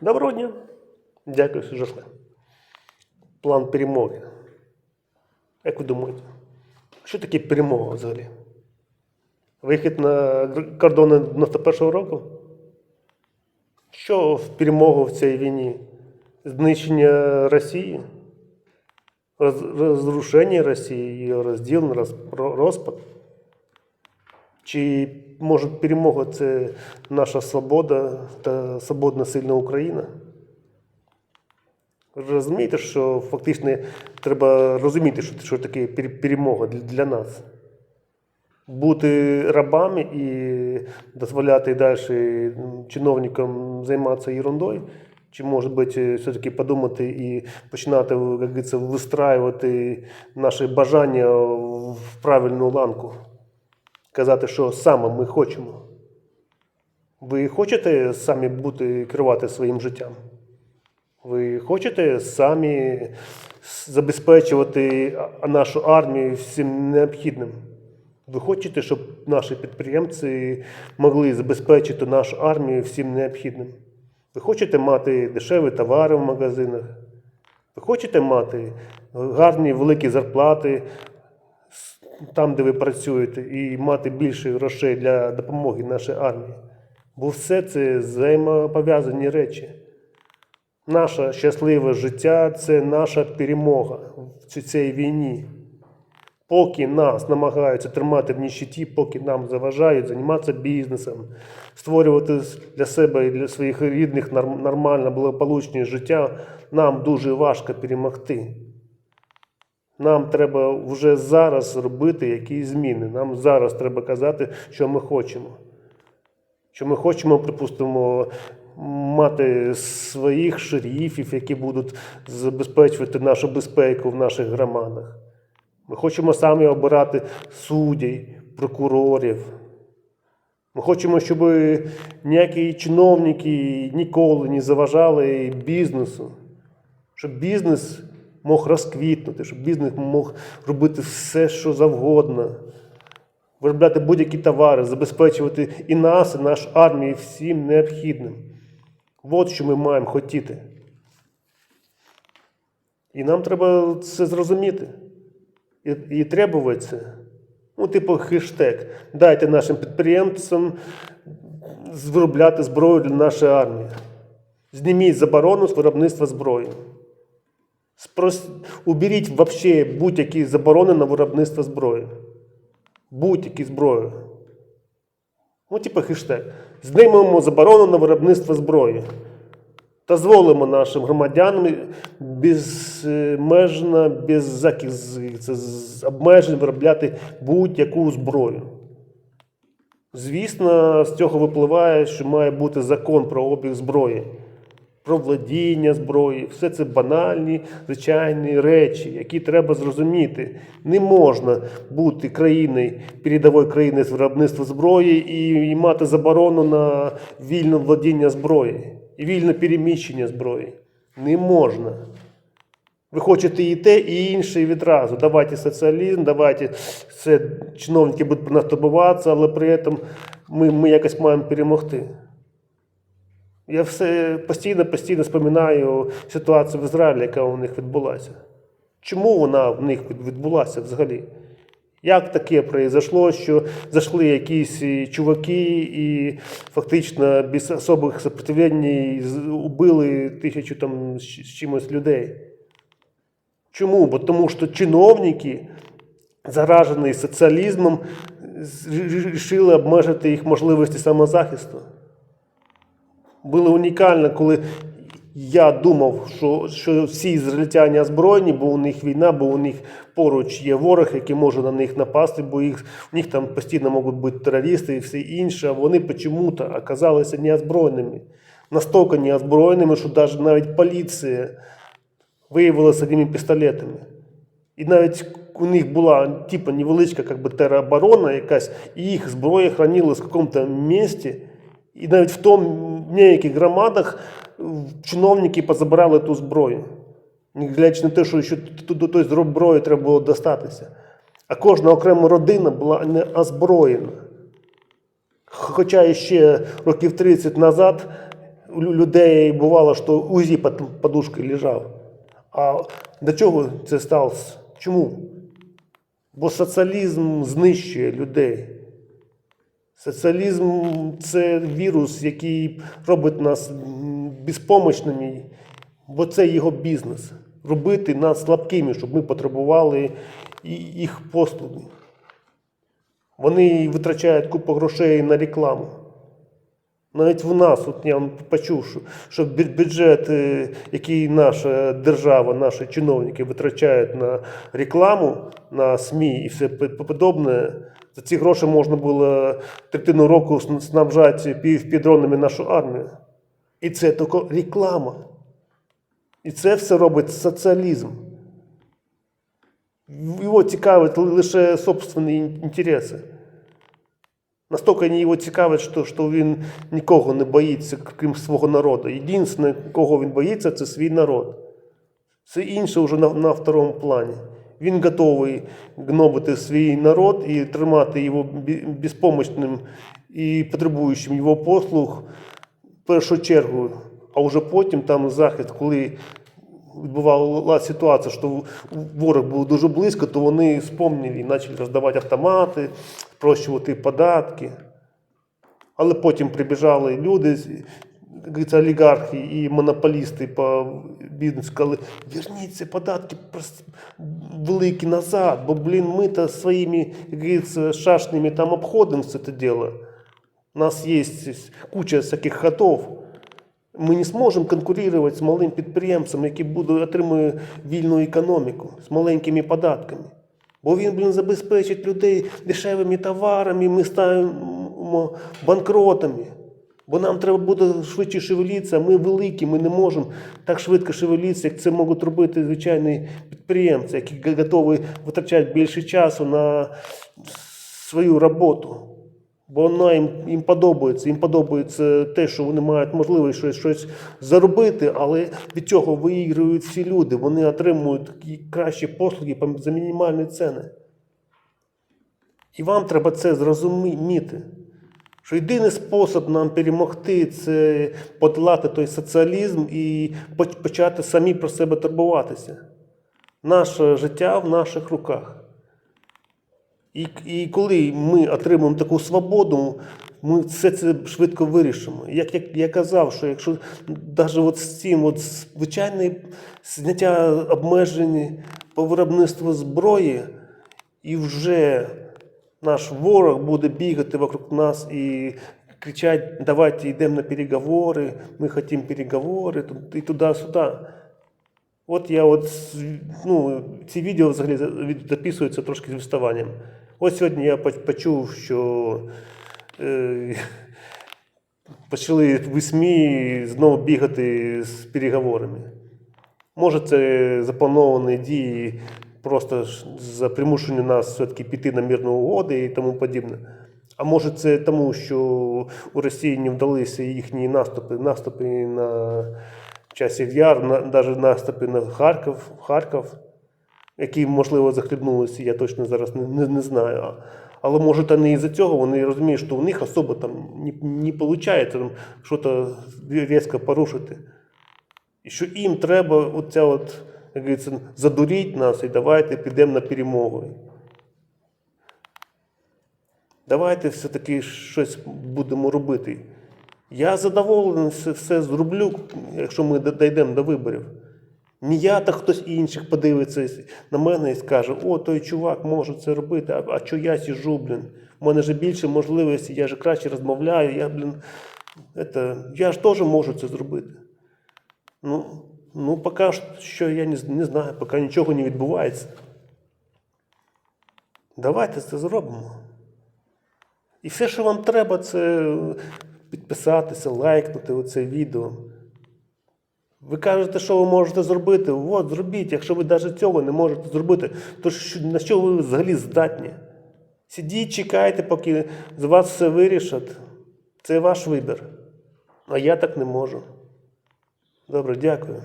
Доброго дня. Дякую, що. План перемоги. Як ви думаєте, що таке перемога взагалі? Вихід на кордони 91-го року? Що в перемогу в цій війні? Знищення Росії? Роз- Розрушення Росії, її розділ, розпад? Чи може перемога це наша свобода та свободна сильна Україна? Розумієте, що фактично треба розуміти, що, що таке перемога для, нас. Бути рабами і дозволяти далі чиновникам займатися ерундою, чи, може бути, все-таки подумати і починати, як говориться, вистраювати наші бажання в правильну ланку казати, що саме ми хочемо. Ви хочете самі бути керувати своїм життям? Ви хочете самі забезпечувати нашу армію всім необхідним? Ви хочете, щоб наші підприємці могли забезпечити нашу армію всім необхідним? Ви хочете мати дешеві товари в магазинах? Ви хочете мати гарні великі зарплати там, де ви працюєте, і мати більше грошей для допомоги нашій армії. Бо все це взаємопов'язані речі. Наше щасливе життя це наша перемога в цій війні. Поки нас намагаються тримати в ніщиті, поки нам заважають займатися бізнесом, створювати для себе і для своїх рідних нормальне, благополучне життя, нам дуже важко перемогти. Нам треба вже зараз робити якісь зміни. Нам зараз треба казати, що ми хочемо. Що ми хочемо, припустимо, мати своїх шерифів, які будуть забезпечувати нашу безпеку в наших громадах. Ми хочемо самі обирати суддів, прокурорів. Ми хочемо, щоб ніякі чиновники ніколи не заважали бізнесу, щоб бізнес мог розквітнути, щоб бізнес мог робити все, що завгодно, виробляти будь-які товари, забезпечувати і нас, і нашу армію всім необхідним. От що ми маємо хотіти. І нам треба це зрозуміти. І, і требувати. Ну, типу, хештег. Дайте нашим підприємцям виробляти зброю для нашої армії. Зніміть заборону з виробництва зброї. Спрос... Уберіть вообще будь-які заборони на виробництво зброї. Будь-які зброї. Ну, типу хештег. Знімемо заборону на виробництво зброї. Дозволимо нашим громадянам безмежно, без обмежень виробляти будь-яку зброю. Звісно, з цього випливає, що має бути закон про обіг зброї, про владіння зброї. Все це банальні, звичайні речі, які треба зрозуміти. Не можна бути країною, передовою країною з виробництва зброї і, і мати заборону на вільне владіння зброї і вільне переміщення зброї. Не можна. Ви хочете і те, і інше і відразу. Давайте соціалізм, давайте це чиновники будуть нас турбуватися, але при цьому ми, ми якось маємо перемогти. Я все постійно постійно споминаю ситуацію в Ізраїлі, яка у них відбулася. Чому вона в них відбулася взагалі? Як таке произошло, що зайшли якісь е, чуваки і фактично без особих сопротивлень убили тисячу там з чимось людей? Чому? Бо тому що чиновники, заражені соціалізмом, вирішили обмежити їх можливості самозахисту. Було унікально, коли я думав, що, що всі ізраїльтяни озброєні, бо у них війна, бо у них поруч є ворог, який може на них напасти, бо їх, у них там постійно можуть бути терористи і все інше, а вони чому-то оказалися неозброєними. Настільки неозброєними, що навіть, навіть поліція виявилася одними пістолетами. І навіть у них була типу невеличка как би, тероборона якась, і їх зброя хранилась в якомусь місці. І навіть в тому в деяких громадах е, чиновники позабирали ту зброю. Глядячи на те, що ще до тої зброї треба було достатися. А кожна окрема родина була не озброєна. Хоча ще років 30 назад у людей бувало, що УЗІ під подушкою лежав. А до чого це сталося? Чому? Бо соціалізм знищує людей. Соціалізм це вірус, який робить нас безпомощними, бо це його бізнес. Робити нас слабкими, щоб ми потребували їх послуги. Вони витрачають купу грошей на рекламу. Навіть в нас, от я почув, що, бюджет, е, який наша держава, наші чиновники витрачають на рекламу, на СМІ і все по- подобне, за ці гроші можна було третину року сн- снабжати півдронами нашу армію. І це тільки реклама. І це все робить соціалізм. Його цікавить лише собственні інтереси. Настільки його цікавить, що, що він нікого не боїться, крім свого народу. Єдине, кого він боїться, це свій народ. Все інше вже на, на второму плані. Він готовий гнобити свій народ і тримати його безпомощним і потребуючим його послуг в першу чергу, а вже потім там захист, коли відбувалася ситуація, що ворог був дуже близько, то вони спомнили і почали роздавати автомати, спрощувати податки. Але потім прибіжали люди, говориться, олігархи і монополісти по бізнесу, сказали, верніть податки великі назад, бо, блін, ми то своїми, шашнями там обходимо це діло. У нас є куча всяких ходов. Ми не зможемо конкурувати з малим підприємцем, який буде отримує вільну економіку з маленькими податками. Бо він, блін, забезпечить людей дешевими товарами, ми станемо банкротами. Бо нам треба буде швидше шевелитися, а ми великі, ми не можемо так швидко шевелитися, як це можуть робити звичайні підприємці, які готові витрачати більше часу на свою роботу. Бо вона їм, їм подобається. Їм подобається те, що вони мають можливість щось, щось заробити, але від цього виіграють всі люди. Вони отримують кращі послуги за мінімальні ціни. І вам треба це зрозуміти. Що єдиний спосіб нам перемогти це подолати той соціалізм і почати самі про себе турбуватися. Наше життя в наших руках. І, і коли ми отримаємо таку свободу, ми все це швидко вирішимо. Як я, я казав, що якщо навіть з цим от звичайне зняття обмежень по виробництву зброї, і вже наш ворог буде бігати вокруг нас і кричати, давайте йдемо на переговори, ми хочемо переговори, і туди-сюди. От я от ну, ці відео взагалі записуються трошки з відставанням. Ось сьогодні я почув, що е, почали в СМІ знову бігати з переговорами. Може, це заплановані дії просто за примушення нас все-таки піти на мирні угоди і тому подібне. А може, це тому, що у Росії не вдалися їхні наступи, наступи на часів Яр, навіть наступи на Харків, Харків, які, можливо, захлібнулися, я точно зараз не, не, не знаю. Але може, та не із-за цього вони розуміють, що у них особо там не, не виходить там, щось різко порушити. І що їм треба оця от, як говориться, задуріть нас і давайте підемо на перемогу. Давайте все-таки щось будемо робити. Я задоволений все, зроблю, якщо ми дійдемо до виборів. Не я, та хтось інших подивиться на мене і скаже, о, той чувак може це робити, а, а що я сіжу, блін? У мене ж більше можливостей, я ж краще розмовляю, я, блін, это, я ж теж можу це зробити. Ну, ну поки що я не, не знаю, поки нічого не відбувається. Давайте це зробимо. І все, що вам треба, це підписатися, лайкнути оце відео. Ви кажете, що ви можете зробити? От, зробіть. Якщо ви навіть цього не можете зробити, то на що ви взагалі здатні? Сидіть, чекайте, поки з вас все вирішать. Це ваш вибір. А я так не можу. Добре, дякую.